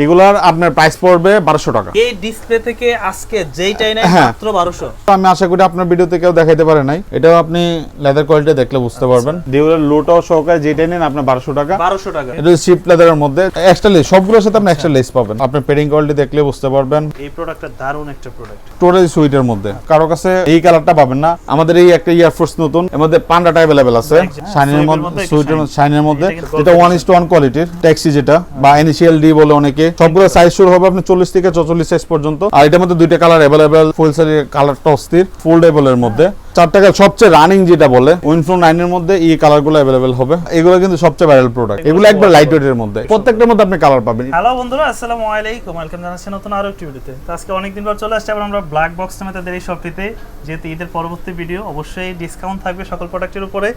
এগুলার আপনার প্রাইস পড়বে বারোশো টাকা। এই ডিসপ্লে থেকে আজকে যেইটাই নাই হ্যাঁ। মাত্র বারোশো। আমি আশা করি আপনার ভিডিওতে কেউ দেখাইতে পারে নাই। এটাও আপনি লেদার কোয়ালিটি দেখলে বুঝতে পারবেন। ডিউলের লোটাও সহকারে যেটাই নেন আপনার বারোশো টাকা। বারোশো টাকা। এটা শিপ লেদারের মধ্যে। এক্সট্রা লেস সবগুলোর সাথে আপনি এক্সট্রা লেস পাবেন। আপনি পেডিং কোয়ালিটি দেখলে বুঝতে পারবেন। এই প্রোডাক্টটা দারুণ একটা প্রোডাক্ট টোটালি সুইটের মধ্যে। কারও কাছে এই কালারটা পাবেন না। আমাদের এই একটা ইয়ারফোর্স নতুন। এর মধ্যে পান্ডাটা অ্যাভেলেবেল আছে। শাইনের মধ্যে মধ্যে সুইটের শাইনের মধ্যে যেটা ওয়ান ইস টু ওয়ান কোয়ালিটির ট্যাক্সি যেটা। বা ইনিশিয়াল ডি বলে অনেকে সবগুলো সাইজ শুরু হবে আপনি চল্লিশ থেকে চল্লিশ সাইজ পর্যন্ত। আর এটার মধ্যে দুইটা কালার অ্যাভেলেবেল ফুল সাইজের কালারটা অস্থির ফোল্ডেবল এর মধ্যে। চার টাকা সবচেয়ে রানিং যেটা বলে উইনফ্লো নাইনের মধ্যে এই কালারগুলো অ্যাভেলেবেল হবে। এগুলো কিন্তু সবচেয়ে ভাইরাল প্রোডাক্ট এগুলো একবার লাইট ওয়েটের মধ্যে। প্রত্যেকটার মধ্যে আপনি কালার পাবেন। হ্যালো বন্ধুরা আসসালামু আলাইকুম। ওয়েলকাম জানাচ্ছি নতুন আরও একটি ভিডিওতে তো আজকে অনেকদিন পর চলে আসছে আবার আমরা ব্ল্যাক বক্স নামে তাদের এই শপটিতে যেহেতু ঈদের পরবর্তী ভিডিও অবশ্যই ডিসকাউন্ট থাকবে সকল প্রোডাক্টের উপরে।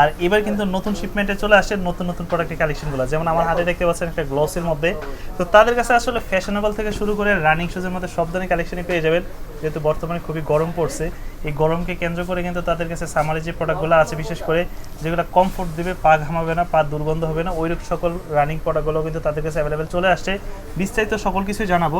আর এবার কিন্তু নতুন শিপমেন্টে চলে আসে নতুন নতুন প্রোডাক্টের কালেকশনগুলো যেমন আমার হাতে দেখতে পাচ্ছেন একটা গ্লসের মধ্যে। তো তাদের কাছে আসলে ফ্যাশনেবল থেকে শুরু করে রানিং শুজের মধ্যে সব ধরনের কালেকশনই পেয়ে যাবেন। যেহেতু বর্তমানে খুবই গরম পড়ছে, এই গরমকে কেন্দ্র করে কিন্তু তাদের কাছে সামারে যে প্রোডাক্টগুলো আছে, বিশেষ করে যেগুলো কমফোর্ট দিবে, পা ঘামাবে না, পা দুর্গন্ধ হবে না ওই সকল রানিং প্রোডাক্টগুলো কিন্তু তাদের কাছে অ্যাভেলেবেল চলে আসছে। বিস্তারিত সকল কিছুই জানাব।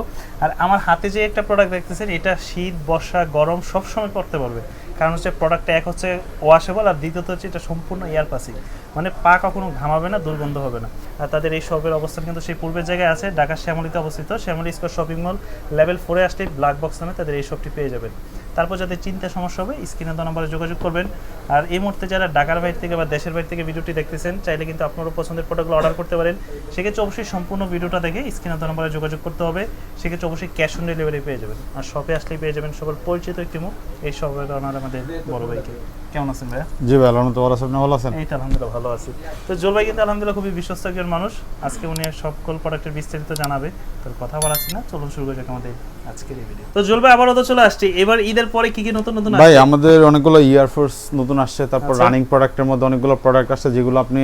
আর আমার হাতে যে একটা প্রোডাক্ট দেখতেছেন, এটা শীত, বর্ষা, গরম সব সময় পড়তে পারবে কারণ হচ্ছে প্রোডাক্টটা এক হচ্ছে ওয়াশেবল আর দ্বিতীয়ত হচ্ছে এটা সম্পূর্ণ এয়ার পাসিং মানে পা কখনো ঘামাবে না, দুর্গন্ধ হবে না। আর তাদের এই শপের অবস্থান কিন্তু সেই পূর্বের জায়গায় আছে, ঢাকার শ্যামলিতে অবস্থিত। Shyamoli square shopping mall level ফোরে আসলেই ব্ল্যাক বক্স নামে তাদের এই শপটি পেয়ে যাবেন। তারপর যাদের চিন্তা সমস্যা হবে, স্ক্রিনে দেওয়া নম্বরে যোগাযোগ করবেন। আর এই মুহূর্তে যারা ঢাকার বাইরে থেকে বা দেশের বাইরে থেকে ভিডিওটি দেখতেছেন, চাইলে কিন্তু আপনারও পছন্দের প্রোডাক্টগুলো অর্ডার করতে পারেন। সেক্ষেত্রে অবশ্যই সম্পূর্ণ ভিডিওটা দেখে স্ক্রিনে দেওয়া নম্বরে যোগাযোগ করতে হবে। সেক্ষেত্রে অবশ্যই ক্যাশ অন ডেলিভারি পেয়ে যাবেন। আর শপে আসলেই পেয়ে যাবেন সবার পরিচিত একটি মুখ। এই সবের আমাদের বড় ভাইকে। কেমন আছেন ভাইয়া? জি ভাই আলহামদুলিল্লাহ আপনি ভালো আছেন? এই তো আলহামদুলিল্লাহ ভালো আছি। তো জোল ভাই কিন্তু আলহামদুলিল্লাহ খুবই বিশ্বস্ত একজন মানুষ। আজকে উনি সকল প্রোডাক্টের বিস্তারিত জানাবে। তোর কথা না চলুন শুরু করি আমাদের আজকের এই ভিডিও তো জোল ভাই আবারও তো চলে আসছি। এবার ঈদের পরে কি কি নতুন নতুন ভাই আমাদের অনেকগুলো নতুন আসছে তারপর আচ্ছা। রানিং প্রোডাক্টের মধ্যে অনেকগুলো প্রোডাক্ট আসছে যেগুলো আপনি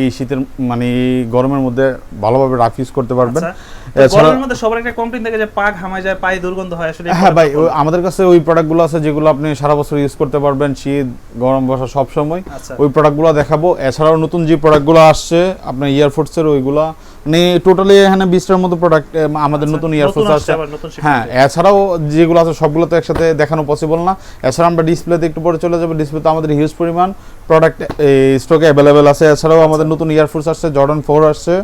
এই শীতের মানে গরমের মধ্যে ভালোভাবে রাফ ইউজ করতে পারবেন। আচ্ছা। গরমের মধ্যে সবার একটা কমপ্লেইন থাকে যে পা ঘামায় যায় পায়ে দুর্গন্ধ হয় আসলে হ্যাঁ ভাই আমাদের কাছে ওই প্রোডাক্টগুলো আছে যেগুলো আপনি সারা বছর ইউজ করতে পারবেন শীত গরম বসা সব সময় আচ্ছা। ওই প্রোডাক্টগুলো দেখাবো। এছাড়াও নতুন যে প্রোডাক্টগুলো আসছে আপনার ইয়ারফোর্সের ওইগুলো মানে টোটালি এখানে বিশটার মতো প্রোডাক্ট আমাদের আচ্ছা, নতুন ইয়ারফোর্স নতুন হ্যাঁ এছাড়াও যেগুলো আছে সবগুলো তো একসাথে দেখানো পসিবল না। এছাড়া আমরা ডিসপ্লেতে একটু পরে চলে যাব। ডিসপ্লেতে আমাদের হিউজ পরিমাণ প্রোডাক্ট স্টকে অ্যাভেলেবেল আছে। এছাড়াও আমাদের নতুন ইয়ারফোর্স আসছে জর্ডান ফোর আসছে।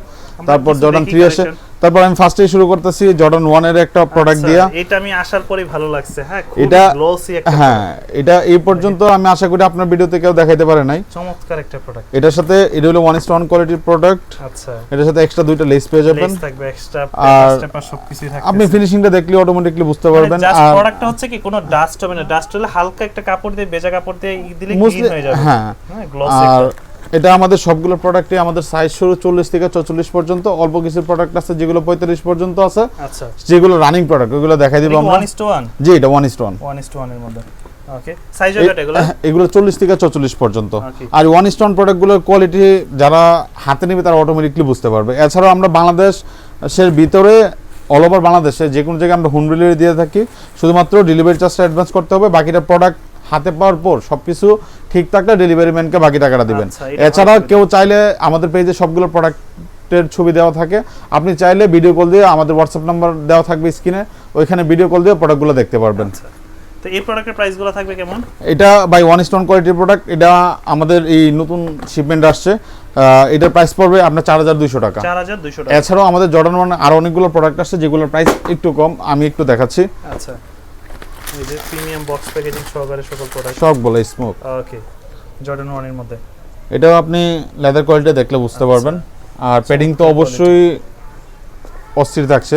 তারপর জর্ডান থ্রি আসছে। তারপর আমি ফার্স্টেই শুরু করতেছি জর্ডান ওয়ানের একটা প্রোডাক্ট আচ্ছা, দিয়া। এটা আমি আসার পরেই ভালো লাগছে হ্যাঁ এটা গ্লসি একটা হ্যাঁ এটা এই পর্যন্ত আমি আশা করি আপনার ভিডিওতে কেউ দেখাইতে পারে নাই। চমৎকার একটা প্রোডাক্ট এটার সাথে এটা হলো ওয়ান ওয়ান কোয়ালিটির প্রোডাক্ট আচ্ছা। এটার সাথে এক্সট্রা দুইটা লেস পেয়ে যাবেন। লেস থাকবে এক্সট্রা আর সবকিছুই থাকবে। আপনি ফিনিশিংটা দেখলে অটোমেটিকলি বুঝতে পারবেন। জাস্ট আর প্রোডাক্টটা হচ্ছে কি কোনো ডাস্ট হবে না। ডাস্ট হলে হালকা একটা কাপড় দিয়ে ভেজা কাপড় দিয়ে দিলে ক্লিন হয়ে যাবে। হ্যাঁ। হ্যাঁ গ্লসি আর এটা আমাদের সবগুলো প্রোডাক্টই আমাদের সাইজ শুরু চল্লিশ থেকে চল্লিশ পর্যন্ত অল্প কিছু প্রোডাক্ট আছে যেগুলো পঁয়তাল্লিশ পর্যন্ত আছে। আচ্ছা। যেগুলো রানিং প্রোডাক্ট ওগুলো দেখাই দিব আমরা। জি এটা one is one one is to ওয়ানের মধ্যে। এগুলো? চল্লিশ থেকে চল্লিশ পর্যন্ত। আর ওয়ান স্টোন প্রোডাক্টগুলোর কোয়ালিটি যারা হাতে নেবে তারা অটোমেটিকলি বুঝতে পারবে। এছাড়াও আমরা বাংলাদেশ বাংলাদেশের ভিতরে অল ওভার বাংলাদেশে যে কোনো জায়গায় আমরা হোম ডেলিভারি দিয়ে থাকি। শুধুমাত্র ডেলিভারি চার্জটা অ্যাডভান্স করতে হবে বাকিটা প্রোডাক্ট হাতে পাওয়ার পর সবকিছু ঠিক থাকলে ডেলিভারি ম্যানকে বাকি টাকাটা দিবেন। আচ্ছা, এছাড়া কেউ চাইলে আমাদের পেজে সবগুলো প্রোডাক্টের ছবি দেওয়া থাকে। আপনি চাইলে ভিডিও কল দিয়ে আমাদের হোয়াটসঅ্যাপ নাম্বার দেওয়া থাকবে স্ক্রিনে ওইখানে ভিডিও কল দিয়ে প্রোডাক্টগুলো দেখতে পারবেন। আচ্ছা। তো এই প্রোডাক্টের প্রাইসগুলো থাকবে কেমন? এটা বাই ওয়ান স্টোন কোয়ালিটির প্রোডাক্ট এটা আমাদের এই নতুন শিপমেন্ট আসছে। এটার প্রাইস পড়বে আপনার চার হাজার দুইশো টাকা। চার হাজার দুইশো টাকা। এছাড়াও আমাদের জর্ডান ওয়ান আরও অনেকগুলো প্রোডাক্ট আসছে যেগুলোর প্রাইস একটু কম আমি একটু দেখাচ্ছি। আচ্ছা। এই যে প্রিমিয়াম বক্স প্যাকেজিং সহকারে সকল প্রোডাক্ট সব বলে স্মোক ওকে জর্ডান ওয়ানের মধ্যে। এটাও আপনি লেদার কোয়ালিটি দেখলে বুঝতে আচ্ছা। পারবেন। আর প্যাডিং তো অবশ্যই অস্থির থাকছে।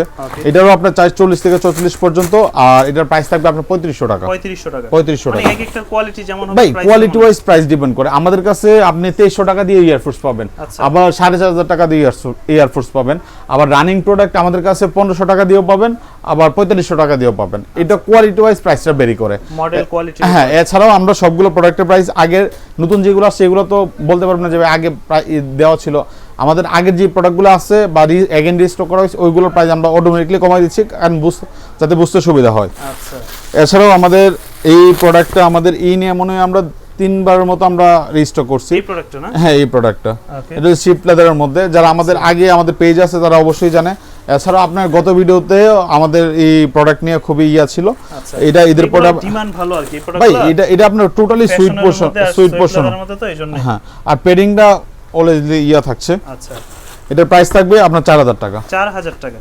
এটারও আপনার চার্জ চল্লিশ থেকে চল্লিশ পর্যন্ত আর এটার প্রাইস থাকবে আপনার পঁয়ত্রিশশো টাকা। পঁয়ত্রিশশো টাকা। পঁয়ত্রিশশো মানে টাকা। কোয়ালিটি যেমন ভাই কোয়ালিটি ওয়াইজ প্রাইস ডিপেন্ড করে। আমাদের কাছে আপনি তেইশশো টাকা দিয়ে ইয়ারফোর্স পাবেন। আচ্ছা। আবার সাড়ে চার হাজার টাকা দিয়ে ইয়ারফোর্স পাবেন। আবার রানিং প্রোডাক্ট আমাদের কাছে পনেরোশো টাকা দিয়েও পাবেন আবার পঁয়তাল্লিশশো টাকা দিয়েও পাবেন। এটা কোয়ালিটি ওয়াইজ প্রাইসটা বেরি করে। মডেল কোয়ালিটি হ্যাঁ এছাড়াও আমরা সবগুলো প্রোডাক্টের প্রাইস আগের নতুন যেগুলো সেগুলো তো বলতে পারব না যে আগে দেওয়া ছিল। আমাদের আগের যে প্রোডাক্টগুলো আছে বা এগেন রিস্টক করা হয়েছে ওইগুলোর প্রাইস আমরা অটোমেটিকলি কমাই দিচ্ছি কারণ যাতে বুঝতে সুবিধা হয়। আচ্ছা। এছাড়াও আমাদের এই প্রোডাক্টটা আমাদের এই নিয়ে মনে হয় আমরা তিনবারের মতো আমরা রেজিস্টার করছি। এই প্রোডাক্টটা না? হ্যাঁ এই প্রোডাক্টটা এটা শিপ লেদারের মধ্যে। যারা আমাদের আগে আমাদের পেজ আছে তারা অবশ্যই জানে। এছাড়া আপনার গত ভিডিওতে আমাদের এই প্রোডাক্ট নিয়ে খুবই ইয়া ছিল। আচ্ছা। এটা ঈদের প্রোডাক্ট ডিমান্ড ভালো আর কি। এই ভাই এটা এটা আপনার totally sweet portion sweet portion মধ্যে তো এইজন্য হ্যাঁ আর পেডিংটা অলরেডি ইয়া থাকছে। আচ্ছা। এটার প্রাইস থাকবে আপনার চার হাজার টাকা। 4000 টাকা।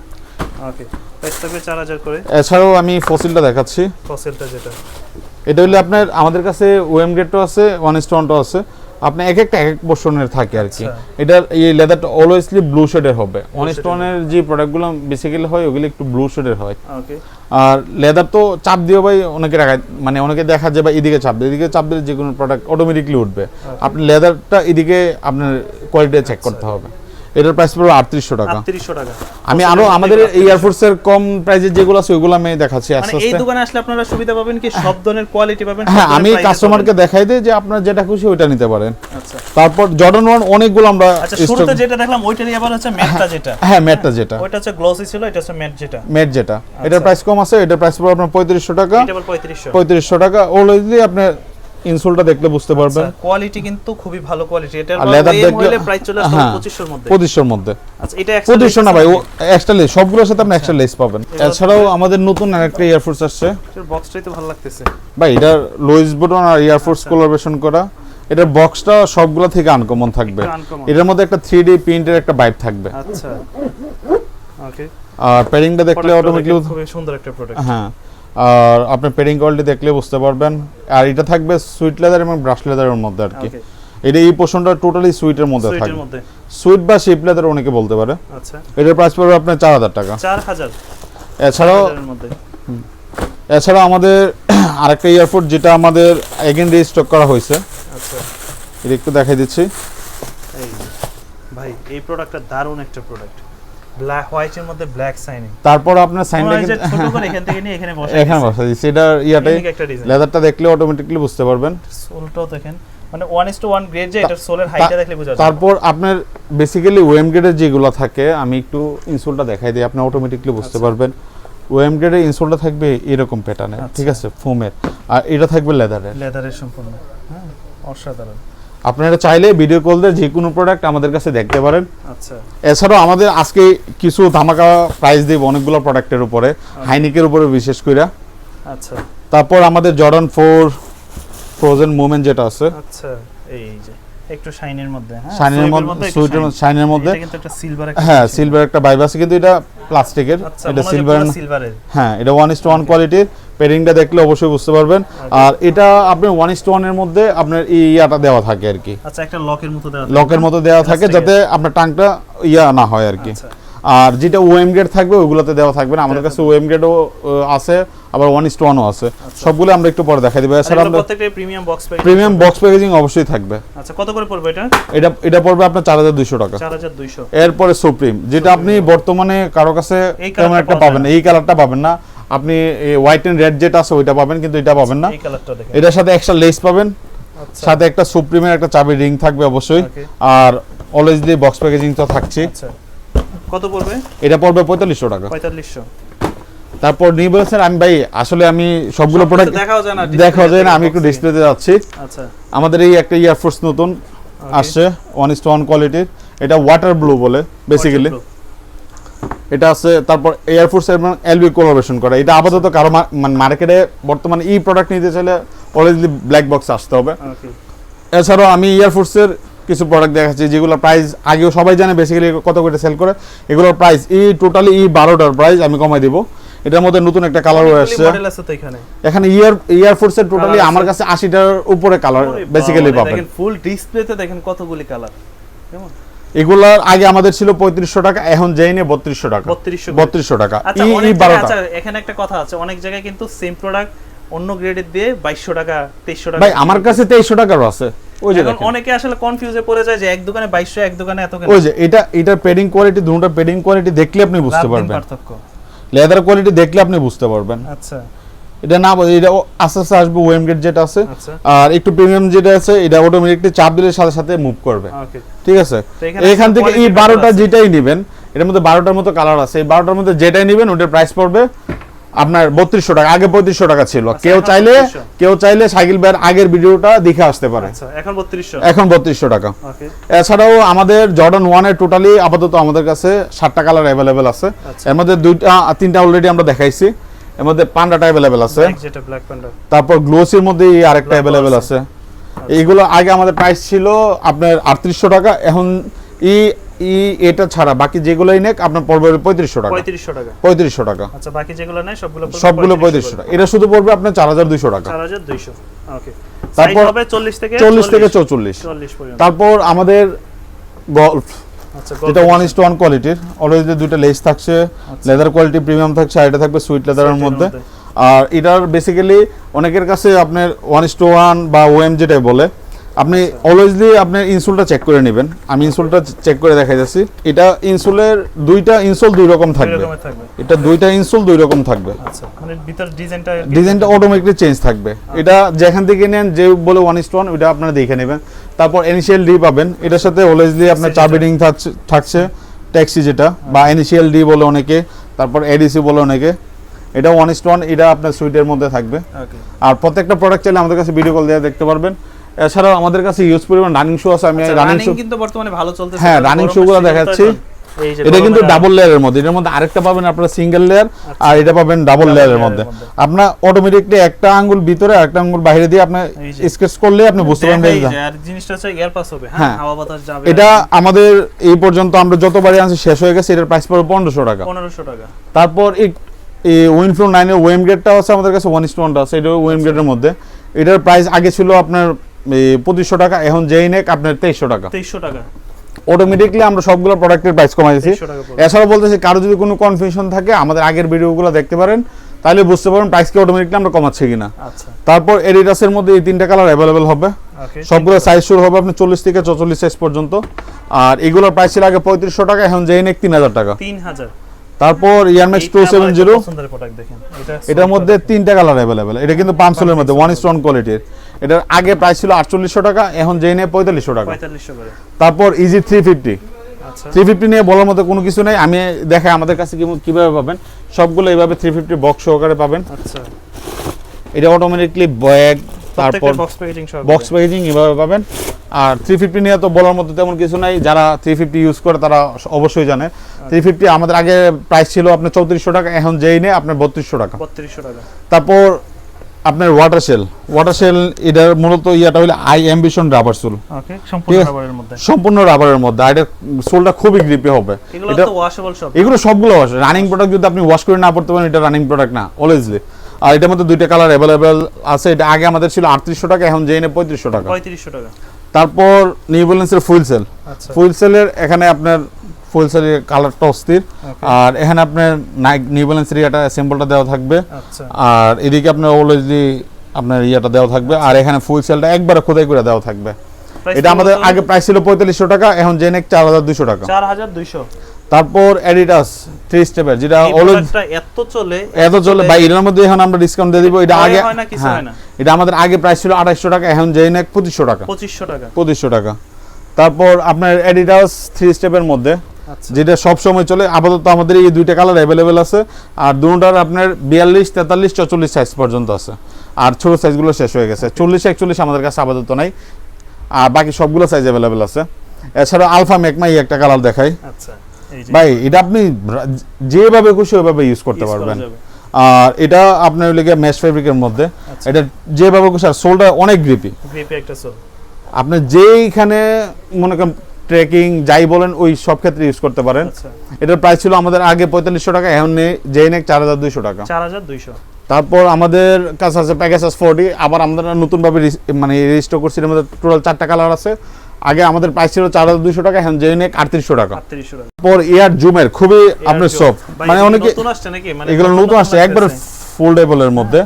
ওকে প্রাইস থাকবে 4000 করে। এছাড়াও আমি ফসিলটা দেখাচ্ছি। ফসিলটা যেটা। এটা হলে আপনার আমাদের কাছে ওএম গ্রেডও আছে ওয়ান স্টোনটাও আছে। আপনি এক একটা এক এক পোর্শনের থাকে আর কি। এটা এটার এই লেদারটা অলওয়েজলি ব্লু শেডের হবে। অনেস্টনের যে প্রোডাক্টগুলো বেসিক্যালি হয় ওগুলো একটু ব্লু শেডের হয়। ওকে আর লেদার তো চাপ দিয়ে ভাই অনেকে রাখা মানে অনেকে দেখা যায় বা এদিকে চাপ দিয়ে এদিকে চাপ দিলে যে কোনো প্রোডাক্ট অটোমেটিকলি উঠবে। আপনি লেদারটা এদিকে আপনার কোয়ালিটি চেক করতে হবে। এটার প্রাইস পড়বে আটত্রিশশো টাকা। 3800 টাকা। আমি আরও আমাদের এয়ারফোর্সের কম প্রাইজের যেগুলো আছে ওইগুলো আমি দেখাচ্ছি মানে আস্তে এই দোকানে আসলে আপনারা সুবিধা পাবেন কি? সব ধরনের কোয়ালিটি পাবেন হ্যাঁ আমি কাস্টমারকে দেখাই দিই যে আপনার যেটা খুশি ওইটা নিতে পারেন। আচ্ছা। তারপর জর্ডন ওয়ান অনেকগুলো আমরা আচ্ছা শুরুতে যেটা দেখলাম ওইটারই আবার হচ্ছে ম্যাটটা যেটা। হ্যাঁ ম্যাটটা যেটা। ওইটা হচ্ছে গ্লসি ছিল এটা হচ্ছে ম্যাট যেটা। ম্যাট যেটা। আচ্ছা। এটার প্রাইস কম আছে এটার প্রাইস পড়বে আপনার পঁয়ত্রিশশো টাকা। এটা আবার 3500 পঁয়ত্রিশশো টাকা। অলরেডি আপনার ইনসোলটা দেখলে বুঝতে পারবেন। কোয়ালিটি কিন্তু খুবই ভালো কোয়ালিটি leather ওয়েম দেখলে- প্রাইস চলে আসবে হ্যাঁ। 2500 এর মধ্যে। পঁচিশশোর মধ্যে। আচ্ছা এটা পঁচিশশো না ভাই ও এক্সট্রা লেস সবগুলোর সাথে আপনি এক্সট্রা লেস পাবেন। এছাড়াও আমাদের নতুন আরেকটা এয়ারফোর্স আসছে। বক্সটাই তো ভালো লাগতেছে। ভাই এটার লোয়েস বটন আর এয়ারফোর্স কোলাবোরেশন করা। এটার বক্সটা সবগুলো থেকে আনকমন থাকবে। এটার মধ্যে একটা থ্রি ডি প্রিন্টের একটা বাইট থাকবে। আচ্ছা। ওকে আর প্যাডিংটা দেখলে অটোমেটিকলি খুবই সুন্দর একটা প্রোডাক্ট হ্যাঁ। আর আপনি পেডিং কোয়ালিটি দেখলে বুঝতে পারবেন। আর এটা থাকবে সুইট লেদার এবং ব্রাশ লেদারের মধ্যে আর কি। এটা এই পোর্শনটা টোটালি সুইটের মধ্যে থাকবে। সুইট বা শেপ লেদার অনেকে বলতে পারে। আচ্ছা। এটার প্রাইস পড়বে আপনার চার হাজার টাকা। 4000 এছাড়াও এর মধ্যে। এছাড়াও আমাদের আরেকটা এয়ারপোর্ট যেটা আমাদের এগেন রিস্টক করা হয়েছে। আচ্ছা। এটা একটু দেখাই দিচ্ছি। এই ভাই এই প্রোডাক্টটা দারুণ একটা প্রোডাক্ট ব্ল্যাক হোয়াইটের মধ্যে ব্ল্যাক সাইনিং তারপর আপনার সাইনটা ছোট করে এখান থেকে নিয়ে এখানে বসে এখানে বসা ইয়াটাই ডিজাইন লেদারটা দেখলে অটোমেটিকলি বুঝতে পারবেন। সোলটাও দেখেন মানে 1 টু 1 গ্রেড যে এটার সোলের হাইটটা দেখলে বোঝা যায় তারপর আপনার বেসিক্যালি ওয়েম গ্রেডের যেগুলো থাকে আমি একটু ইনসোলটা দেখাই দিই আপনি অটোমেটিকলি বুঝতে আচ্ছা। পারবেন। ওয়েম গ্রেডের ইনসোলটা থাকবে এরকম প্যাটার্নের আচ্ছা। ঠিক আছে? ফোমের আর এটা থাকবে লেদারের লেদারের সম্পূর্ণ। হ্যাঁ অসাধারণ। আপনারা চাইলে ভিডিও কল দিয়ে যে কোনো প্রোডাক্ট আমাদের কাছে দেখতে পারেন। আচ্ছা। এছাড়াও আমাদের আজকে কিছু ধামাকা প্রাইস দিব অনেকগুলো প্রোডাক্টের উপরে হাইনিকের উপরে বিশেষ করে আচ্ছা। তারপর আমাদের জর্ডন ফোর ফ্রোজেন মুভমেন্ট যেটা আছে। আচ্ছা এই যে একটু শাইনের মধ্যে হ্যাঁ? শাইনের মধ্যে সুইটের shine। শাইনের মধ্যে। এটা কিন্তু একটা সিলভার হ্যাঁ সিলভার একটা ভাইব আছে কিন্তু এটা প্লাস্টিকের আচ্ছা এটা সিলভার সিলভারের হ্যাঁ এটা ওয়ান ইস টু ওয়ান কোয়ালিটির পেডিংটা দেখলে অবশ্যই বুঝতে পারবেন। আর এটা আপনার ওয়ান ইস টু ওয়ানের মধ্যে আপনার ইয়াটা দেওয়া থাকে আর কি। আচ্ছা একটা লকের মতো দেওয়া লকের মতো দেওয়া থাকে যাতে আপনার টাংটা ইয়া না হয় আর কি। আচ্ছা। আর যেটা ওএম গ্রেড থাকবে ওইগুলোতে দেওয়া থাকবে না। আমাদের কাছে ওএম গ্রেডও আছে আবার ওয়ান ইস টু ওয়ানও আছে। সবগুলো আমরা একটু পরে দেখাই দেবো। এছাড়া আমরা প্রত্যেকটা premium box package premium box packaging অবশ্যই থাকবে। আচ্ছা কত করে পড়বে এটা? এটা এটা পড়বে আপনার চার হাজার দুইশো টাকা। 4200 এরপরে সুপ্রিম যেটা আপনি বর্তমানে কারও কাছে তেমন একটা পাবেন। এই কালারটা পাবেন না। আপনি হোয়াইট এন্ড রেড যেটা আছে ওইটা পাবেন কিন্তু এটা পাবেন না। এটার সাথে এক্সট্রা লেস পাবেন। আচ্ছা। সাথে একটা সুপ্রিমের একটা চাবি রিং থাকবে অবশ্যই। আর আর অলওয়েজলি বক্স প্যাকেজিং তো থাকছে। আচ্ছা। কত পড়বে? এটা পড়বে পঁয়তাল্লিশশো টাকা। 4500 তারপর নিয়ে বলছেন আমি ভাই আসলে আমি সবগুলো সব প্রোডাক্ট দেখাও যায় না দেখা যায় না আমি একটু। ডিসপ্লেতে যাচ্ছি। আচ্ছা। আমাদের এই একটা ইয়ারফোর্স নতুন আসছে ওয়ান ইস ওয়ান কোয়ালিটির এটা ওয়াটার ব্লু বলে বেসিক্যালি এটা আছে তারপর এয়ারফোর্স এবং এলবি কোলাবোরেশন করা। এটা আপাতত কারও মানে মার্কেটে বর্তমানে ই প্রোডাক্ট নিতে চাইলে অলরেডি ব্ল্যাক বক্স আসতে হবে। এছাড়াও আমি এয়ারফোর্সের কিছু প্রোডাক্ট দেখাচ্ছি যেগুলো প্রাইস আগেও সবাই জানে বেসিক্যালি কত করে সেল করে। এগুলোর প্রাইস এই টোটালি এই বারোটার প্রাইস আমি কমাই দিব। এটার মধ্যে নতুন একটা কালার হয়ে আসছে আছে এখানে। এখানে ইয়ার এয়ারফোর্সের টোটালি আমার কাছে আশিটার উপরে কালার বেসিক্যালি পাবেন। ফুল ডিসপ্লেতে দেখেন কতগুলি কালার কেমন? এগুলার আগে আমাদের ছিল পঁয়ত্রিশশো টাকা এখন যেই নিয়ে বত্রিশশো টাকা। 3200 করে। বত্রিশশো টাকা। আচ্ছা আচ্ছা এখানে একটা কথা আছে অনেক জায়গায় কিন্তু সেম প্রোডাক্ট অন্য গ্রেডের দিয়ে 2200 টাকা 2300 টাকা ভাই আমার কাছে তেইশশো টাকারও আছে। ওই যে অনেকে আসলে কনফিউজে পড়ে যায় যে এক দোকানে 2200 এক দোকানে এত ওই যে এটা এটার পেডিং কোয়ালিটি দুটোটা পেডিং কোয়ালিটি দেখলে আপনি বুঝতে পারবেন। লেদার কোয়ালিটি দেখলে আপনি বুঝতে পারবেন। আচ্ছা। এটা না এটা আস্তে আস্তে আসবে ওয়েম গেট যেটা আছে। আচ্ছা। আর একটু প্রিমিয়াম যেটা আছে এটা অটোমেটিকলি চাপ দিলে সাথে সাথে মুভ করবে। ঠিক আছে? এখান থেকে এই বারোটা যেটাই নেবেন এটার মধ্যে বারোটার মতো কালার আছে। এই বারোটার মধ্যে যেটাই নেবেন ওটার প্রাইস পড়বে আপনার বত্রিশশো টাকা আগে পঁয়ত্রিশশো টাকা ছিল। আচ্ছা, কেউ চাইলে কেউ চাইলে সাইকেল ভাইয়ের আগের ভিডিওটা দেখে আসতে পারে। আচ্ছা এখন বত্রিশশো। টাকা। এছাড়াও আমাদের জর্ডন ওয়ানের টোটালি আপাতত আমাদের কাছে সাতটা কালার অ্যাভেলেবেল আছে। এর মধ্যে দুইটা তিনটা অলরেডি আমরা দেখাইছি। এর মধ্যে পান্ডাটা অ্যাভেলেবেল আছে। যেটা ব্ল্যাক প্যান্ডা তারপর গ্লোসির মধ্যে এই আরেকটা অ্যাভেলেবেল আছে। আছে এইগুলো আগে আমাদের প্রাইস ছিল আপনার আটত্রিশশো টাকা এখন ই ই এটা ছাড়া বাকি যেগুলোই নেক আপনার পড়বে পঁয়ত্রিশশো টাকা। পঁয়ত্রিশশো টাকা। পঁয়ত্রিশশো টাকা। আচ্ছা বাকি যেগুলো নেই সবগুলো সবগুলো 3500 পঁয়ত্রিশশো টাকা। এটা শুধু পড়বে আপনার চার হাজার দুইশো টাকা। চার হাজার দুইশো। ওকে তারপর চল্লিশ থেকে চল্লিশ থেকে চৌচল্লিশ। তারপর আমাদের গল্ফ আচ্ছা যেটা ওয়ান ইস টু ওয়ান কোয়ালিটির অলরেডি দুইটা লেস থাকছে লেদার কোয়ালিটি প্রিমিয়াম থাকছে আর এটা থাকবে সুইট লেদারের মধ্যে। আর এটার বেসিক্যালি অনেকের কাছে আপনার ওয়ান ইস টু ওয়ান বা ওএম যেটাই বলে। আপনি আচ্ছা। অলওয়েজলি আপনার ইনসুলটা চেক করে নেবেন। আমি ইনসুলটা চেক করে দেখাই যাচ্ছি এটা ইনসুলের দুইটা ইনসুল দুই রকম থাকবে। এটা দুইটা ইনসুল দুই রকম থাকবে। আচ্ছা ডিজাইনটা অটোমেটিকলি চেঞ্জ থাকবে। আচ্ছা। এটা যেখান থেকে নেন যে বলে ওয়ান ইস ওয়ান ওইটা আপনারা দেখে নেবেন। তারপর ইনিশিয়াল ডি পাবেন। এটার সাথে অলওয়েজলি আপনার চা বিডিং থাকছে ট্যাক্সি যেটা বা ইনিশিয়াল ডি বলে অনেকে তারপর এডিসি বলে অনেকে। এটা ওয়ান ইস্ট ওয়ান এটা আপনার সুইটের মধ্যে থাকবে। আর প্রত্যেকটা প্রোডাক্ট চাইলে আমাদের কাছে ভিডিও কল দিয়ে দেখতে পারবেন। এছাড়াও আমাদের কাছে ইউজ পরিমাণ রানিং শু আছে আমি রানিং রানিং শো আচ্ছা, কিন্তু বর্তমানে ভালো চলতেছে হ্যাঁ, রানিং শু গুলো দেখাচ্ছি। এটা কিন্তু ডাবল লেয়ারের মধ্যে। এটার মধ্যে আরেকটা পাবেন আপনারা সিঙ্গেল লেয়ার। আর এটা পাবেন ডাবল লেয়ারের মধ্যে। আপনার অটোমেটিকলি একটা আঙ্গুল ভিতরে একটা আঙ্গুল বাইরে দিয়ে আপনি স্কেচ করলে আপনি বুঝতে পারবেন জিনিসটা হচ্ছে এয়ার পাস হবে। হ্যাঁ হ্যাঁ। হাওয়া বাতাস যাবে। এটা আমাদের এই পর্যন্ত আমরা যতবারই আনছি শেষ হয়ে গেছে এটার প্রাইস পড়বে পনেরোশো টাকা। পনেরোশো টাকা। তারপর এই উইনফ্লো নাইনের ওয়েম গেটটা আছে আমাদের কাছে ওয়ান স্টোনটা আছে এটা ওয়েম গেটের মধ্যে। এটার প্রাইস আগে ছিল আপনার পঁচিশশো টাকা এখন যেই নেক আপনার তেইশশো টাকা। তেইশশো টাকা। অটোমেটিকলি আমরা সবগুলো প্রোডাক্টের প্রাইস কমাই দিয়েছি। এছাড়াও বলতেছি কারও যদি কোনো কনফিউশন থাকে আমাদের আগের ভিডিওগুলো দেখতে পারেন তাহলে বুঝতে পারবেন প্রাইসকে অটোমেটিকলি আমরা কমাচ্ছি কিনা। আচ্ছা। তারপর এডিডাসের মধ্যে এই তিনটা কালার অ্যাভেলেবেল হবে। সবগুলো সাইজ শুরু হবে আপনি চল্লিশ থেকে চৌচল্লিশ সাইজ পর্যন্ত। আর এগুলোর প্রাইস ছিল আগে পঁয়ত্রিশশো টাকা এখন যেই নেক তিন হাজার টাকা। তিন হাজার। তারপর ইয়ারম্যাক্স টু সেভেন জিরো এটার মধ্যে তিনটা কালার অ্যাভেলেবেল এটা কিন্তু পাঁচশোলের মধ্যে ওয়ান স্টোন কোয়ালিটির এটার আগে প্রাইস ছিল আটচল্লিশশো টাকা এখন যেই নেয় পঁয়তাল্লিশশো টাকা। তারপর easy three fifty three fifty নিয়ে বলার মতো কোনো কিছু নেই। আমি দেখাই আমাদের কাছে কীভাবে কীভাবে পাবেন? সবগুলো এইভাবে থ্রি ফিফটি বক্স সহকারে পাবেন। আচ্ছা। এটা অটোমেটিকলি ব্যাগ তারপর বক্স প্যাকেজিং সহ বক্স প্যাকেজিং এভাবে পাবেন। আর থ্রি ফিফটি নিয়ে তো বলার মতো তেমন কিছু নাই। যারা থ্রি ফিফটি ইউজ করে তারা অবশ্যই জানে। থ্রি ফিফটি আমাদের আগে প্রাইস ছিল আপনার চৌত্রিশশো টাকা এখন যেই নেই আপনার বত্রিশশো টাকা। বত্রিশশো টাকা। তারপর আপনার ওয়াটার সেল ওয়াটার সেল এটার মূলত ইয়াটা হলো I ambition rubber sole okay সম্পূর্ণ রাবারের মধ্যে। সম্পূর্ণ রাবারের মধ্যে। আর সোলটা খুবই গ্রিপি হবে। এগুলো এটা তো ওয়াশেবল সব। এগুলো সবগুলো ওয়াশ রানিং প্রোডাক্ট যদি আপনি ওয়াশ করে না পড়তে পারেন এটা রানিং প্রোডাক্ট না অলওয়েজলি আর এটার মধ্যে দুইটা কালার অ্যাভেলেবেল আছে। এটা আগে আমাদের ছিল আটত্রিশশো টাকা এখন নেই পঁয়ত্রিশশো টাকা। পঁয়ত্রিশশো টাকা। তারপর নিউবেলেন্সের ফুল সেল আচ্ছা। ফুল সেলের এখানে আপনার ফুল সেলের কালারটা অস্থির। আর এখানে আপনার নাইক নিউবেলেন্সের ইয়েটা সিম্বলটা দেওয়া থাকবে। আচ্ছা। আর এদিকে আপনার অলওয়েজলি আপনার ইয়েটা দেওয়া থাকবে। আর এখানে ফুল সেলটা একবারে খোদাই করে দেওয়া থাকবে। এটা আমাদের আগে প্রাইস ছিল পঁয়তাল্লিশশো টাকা এখন জেনেক চার হাজার দুশো টাকা। চার হাজার দুইশো। তারপর এডিটাস থ্রি স্টেপের যেটা অলওয়েজ এত চলে এত চলে ভাই এটার মধ্যে এখন আমরা ডিসকাউন্ট দিয়ে দিব। এটা আগে হয় না, কিছু হ্যাঁ, না। এটা আমাদের আগে প্রাইস ছিল আঠাইশশো টাকা এখন জেনেক পঁচিশশো টাকা। পঁচিশশো টাকা। পঁচিশশো টাকা। তারপর আপনার এডিটাস থ্রি স্টেপের মধ্যে আচ্ছা। যেটা সব সময় চলে আপাতত আমাদের এই দুইটা কালার অ্যাভেলেবেল আছে। আর দুটার আপনার বিয়াল্লিশ তেতাল্লিশ চল্লিশ সাইজ পর্যন্ত আছে। আর ছোট সাইজগুলো শেষ হয়ে গেছে। চল্লিশ একচল্লিশ আমাদের কাছে আপাতত নাই। আর বাকি সবগুলো সাইজ অ্যাভেলেবেল আছে। এছাড়া আলফা মেকমাই একটা কালার দেখাই। আচ্ছা। ভাই এটা আপনি যেভাবে খুশি ওইভাবে ইউজ করতে পারবেন। আর এটা আপনার লেগে ম্যাশ ফেব্রিকের মধ্যে। আচ্ছা। এটা যেভাবে খুশি আর সোলটা অনেক গ্রিপি গ্রিপে একটা সোল আপনি যেইখানে মনে করেন ট্রেকিং যাই বলেন ওই সব ক্ষেত্রে ইউজ করতে পারেন। আচ্ছা। এটার প্রাইস ছিল আমাদের আগে পঁয়তাল্লিশশো টাকা এখন নেই যেই নেক চার হাজার দুইশো টাকা। চার হাজার দুইশো। তারপর আমাদের কাছে আছে প্যাকেজ এস ফোরটি আবার আমরা নতুনভাবে মানে রেজিস্টার করছি এর মধ্যে টোটাল চারটা কালার আছে। আগে আমাদের প্রাইস ছিল চার হাজার দুইশো টাকা এখন নেক আটত্রিশশো টাকা। তারপর এয়ার জুমের খুবই আপনার সফট মানে অনেকে মানে এগুলো নতুন আসছে একবারে ফোল্ডেবলের মধ্যে।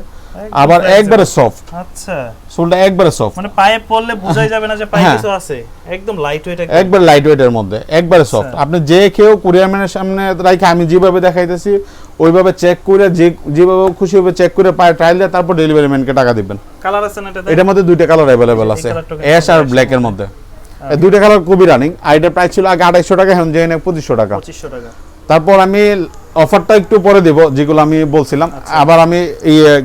আবার একবারে সফট আচ্ছা। সোলটা একবারে সফট মানে পায়ে পড়লে বোঝাই যাবে না যে পায়ে হ্যাঁ। কিছু আছে। একদম লাইট ওয়েট একবার লাইট ওয়েটের মধ্যে একবারে সফট আচ্ছা। আপনি যে কেউ কুরিয়ার ম্যানের সামনে রাখে আমি যেভাবে দেখাইতেছি ওইভাবে চেক করে যে যেভাবে খুশি হবে চেক করে পায়ে ট্রায়াল দিয়ে তারপর ডেলিভারি ম্যানকে টাকা দিবেন। কালার আছে না এটাতে এটার মধ্যে দুইটা কালার অ্যাভেলেবেল আছে। অ্যাশ আর ব্ল্যাক এর মধ্যে। দুইটা কালার খুবই রানিং আর এটার প্রাইস ছিল আগে আড়াইশো টাকা এখন জেনে পঁচিশশো টাকা। টাকা। তারপর আমি অফারটা একটু পরে দেব যেগুলো আমি বলছিলাম। আবার আমি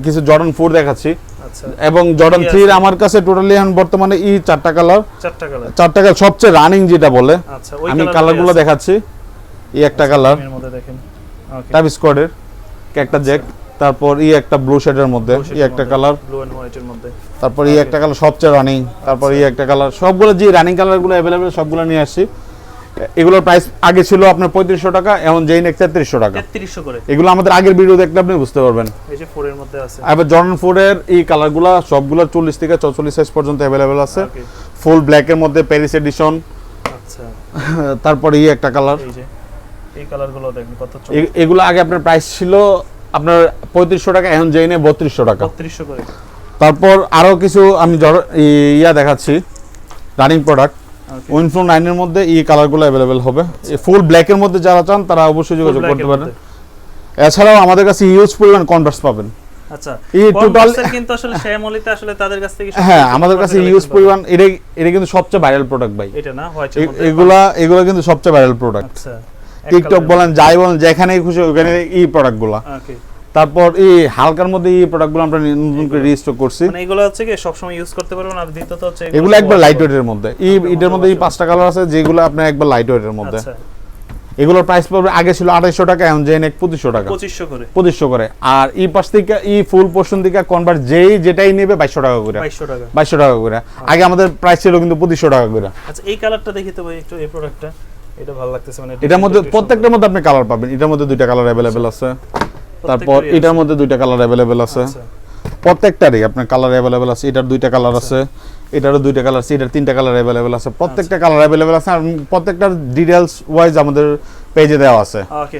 কিছু জর্ডন ফোর দেখাচ্ছি। আচ্ছা। এবং জর্ডন থ্রি আমার কাছে টোটালি এখন বর্তমানে ই চারটা কালার চারটা কালার চারটা কালার সবচেয়ে রানিং যেটা বলে। আচ্ছা আমি কালারগুলো দেখাচ্ছি। এই একটা কালারের মধ্যে দেখেন ওকে টাইপ স্কোয়াডের একটা জ্যাক তারপর ই একটা ব্লু শেডের মধ্যে এই একটা কালার ব্লু এন্ড হোয়াইট এর মধ্যে। তারপর এই একটা কালার সবচেয়ে রানিং তারপর এই একটা কালার সবগুলো যে রানিং কালারগুলো অ্যাভেলেবেল সবগুলো নিয়ে আসছি। এগুলোর প্রাইস আগে ছিল আপনার পঁয়ত্রিশশো টাকা এখন যেই নেক তেত্রিশশো টাকা। 3300 করে। এগুলো আমাদের আগের ভিডিও দেখলে আপনি বুঝতে পারবেন। এই যে 4 এর মধ্যে আছে। এবার জর্ডন ফোরের এই কালারগুলো সবগুলো চল্লিশ থেকে চৌচল্লিশ সাইজ পর্যন্ত অ্যাভেলেবেল আছে। ফুল ব্ল্যাকের মধ্যে প্যারিস এডিশন আচ্ছা। তারপর এই একটা কালার এই যে এই কালারগুলো দেখেন কত এগুলো আগে আপনার প্রাইস ছিল আপনার পঁয়ত্রিশশো টাকা এখন নেই বত্রিশশো টাকা। 3200 করে। তারপর আরও কিছু আমি ইয়া দেখাচ্ছি রানিং প্রোডাক্ট উইনফ্লো নাইনের মধ্যে এই কালারগুলো অ্যাভেলেবেল হবে। ফুল ব্ল্যাকের মধ্যে যারা চান তারা অবশ্যই যোগাযোগ করতে পারেন। এছাড়াও আমাদের কাছে ইউজ পরিমাণ কনভার্স পাবেন। আচ্ছা এই টোটাল টোটাল কিন্তু আসলে শ্যামলিতে আসলে তাদের কাছ থেকে হ্যাঁ আমাদের কাছে ইউজ পরিমাণ এটা এটা কিন্তু সবচেয়ে ভাইরাল প্রোডাক্ট ভাই। এটা না? হোয়াইট এগুলা এগুলা কিন্তু সবচেয়ে ভাইরাল প্রোডাক্ট আচ্ছা। টিকটক বলেন যাই বলেন যেখানেই খুশি ওখানে এই প্রোডাক্টগুলা ওকে তারপর এই হালকার মধ্যে এই প্রোডাক্টগুলো আমরা নতুন করে রিস্টক করছি। মানে এগুলো হচ্ছে কি সবসময় ইউজ করতে পারবেন আর দ্বিতীয়ত হচ্ছে এগুলো একবার লাইট ওয়েটের মধ্যে। এই এটার মধ্যে এই পাঁচটা কালার আছে যেগুলো আপনার একবার লাইট ওয়েটের মধ্যে। আচ্ছা। এগুলোর প্রাইস পড়বে আগে ছিল আড়াইশো টাকা এখন যে নেক পঁচিশশো টাকা। 2500 করে। পঁচিশশো করে। আর এই পাশ থেকে এই ফুল পোর্শন থেকে কনভার্ট যেই যেটাই নেবে বাইশশো টাকা করে। 2200 টাকা। বাইশশো টাকা করে। আগে আমাদের প্রাইস ছিল কিন্তু পঁচিশশো টাকা করে। আচ্ছা এই কালারটা দেখি তো ভাই একটু এই প্রোডাক্টটা এটা ভালো লাগতেছে মানে এটার মধ্যে প্রত্যেকটার মধ্যে আপনি কালার পাবেন। এটার মধ্যে দুইটা কালার অ্যাভেলেবেল আছে। তারপর এটার মধ্যে দুইটা কালার অ্যাভেলেবেল আছে। আচ্ছা, প্রত্যেকটারই আপনার কালার অ্যাভেলেবেল আছে। এটার দুইটা কালার আছে। এটারও দুইটা কালার আছে। এটার তিনটা কালার অ্যাভেলেবেল আছে। প্রত্যেকটা কালার অ্যাভেলেবেল আছে। আর প্রত্যেকটার ডিটেলস ওয়াইজ আমাদের পেজে দেওয়া আছে। ওকে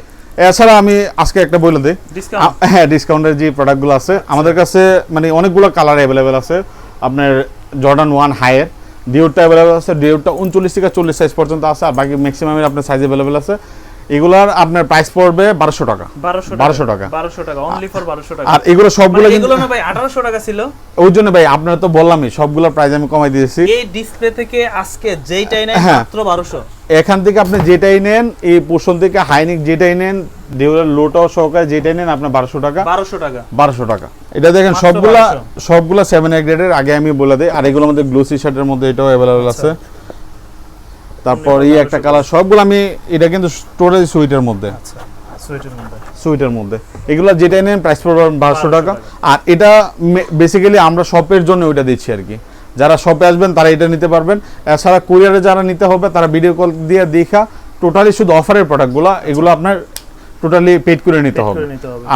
এছাড়া আমি আজকে একটা বলে দিই। হ্যাঁ ডিসকাউন্টের যে প্রোডাক্টগুলো আছে আমাদের কাছে মানে অনেকগুলো কালার অ্যাভেলেবেল আছে। আপনার জর্ডান ওয়ান হাইয়ের ডিউটটা অ্যাভেলেবেল আছে ডিউটটা উনচল্লিশ থেকে চল্লিশ সাইজ পর্যন্ত আছে আর বাকি ম্যাক্সিমামের আপনার সাইজ অ্যাভেলেবেল আছে। এগুলার আপনার প্রাইস পড়বে বারোশো টাকা। 1200 1200 টাকা। বারোশো টাকা অনলি ফর বারোশো টাকা। আর এগুলো সবগুলো এগুলো না ভাই 1800 টাকা ছিল। ওই জন্য ভাই আপনার তো বললামই সবগুলোর প্রাইস আমি কমাই দিয়েছি। এই ডিসপ্লে থেকে আজকে যেইটাই নেয় হ্যাঁ। মাত্র 1200 এখান থেকে আপনি যেটাই নেন এই পোর্শন থেকে হাইনিক যেটাই নেন ডিউলের লোটাও সহকারে যেটাই নেন আপনার বারোশো টাকা। 1200 টাকা। বারোশো টাকা। এটা দেখেন সবগুলা সবগুলা সেভেন এ গ্রেডের আগে আমি বলে দিই আর এগুলোর মধ্যে গ্লুসি শার্টের মধ্যে এটাও অ্যাভেলেবেল আছে। তারপর এই একটা কালার সবগুলো আমি এটা কিন্তু স্টোরেজ সুইটের মধ্যে। আচ্ছা সুইটের মধ্যে। সুইটের এগুলো যেটাই নেন প্রাইস পড়বে বারোশো টাকা। আর এটা বেসিক্যালি আমরা শপের জন্য ওইটা দিচ্ছি আর কি। যারা শপে আসবেন তারা এটা নিতে পারবেন। এছাড়া কুরিয়ারে যারা নিতে হবে তারা ভিডিও কল দিয়ে দেখা টোটালি শুধু অফারের প্রোডাক্টগুলো এগুলো আপনার টোটালি পেড করে নিতে হবে।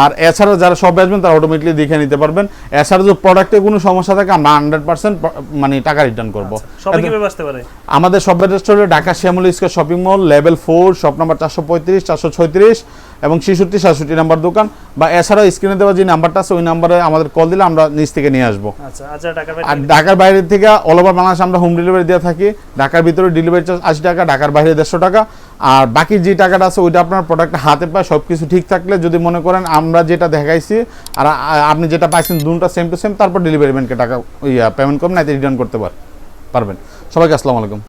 আর এছাড়া যারা শপে আসবেন তারা অটোমেটিকলি দেখে নিতে পারবেন। এছাড়া যদি প্রোডাক্টে কোনো সমস্যা থাকে আমরা হান্ড্রেড পার্সেন্ট মানে টাকা রিটার্ন করব। পারে? আমাদের শপের স্টোরে Dhaka Shyamoli square shopping mall level four shop number চারশো পঁয়ত্রিশ চারশো ছয়ত্রিশ। এবং ছেষট্টি সাতষট্টি নাম্বার দোকান। বা এছাড়াও স্ক্রিনে দেওয়া যে নাম্বারটা আছে ওই নাম্বারে আমাদের কল দিলে আমরা নিচ থেকে নিয়ে আসব। আচ্ছা আচ্ছা আর ঢাকার বাইরে থেকে অল ওভার বাংলাদেশ আমরা হোম ডেলিভারি দিয়ে থাকি। ঢাকার ভিতরে ডেলিভারি চার্জ আশি টাকা ঢাকার বাইরে দেড়শো টাকা। আর বাকি যে টাকাটা আছে ওইটা আপনার প্রোডাক্ট হাতে পায় সব কিছু ঠিক থাকলে যদি মনে করেন আমরা যেটা দেখাইছি আর আপনি যেটা পাইছেন দুটা সেম টু সেম তারপর ডেলিভারি ম্যানকে টাকা ইয়া পেমেন্ট করবেন না রিটার্ন করতে পার- পারবেন। সবাইকে আসসালামু আলাইকুম।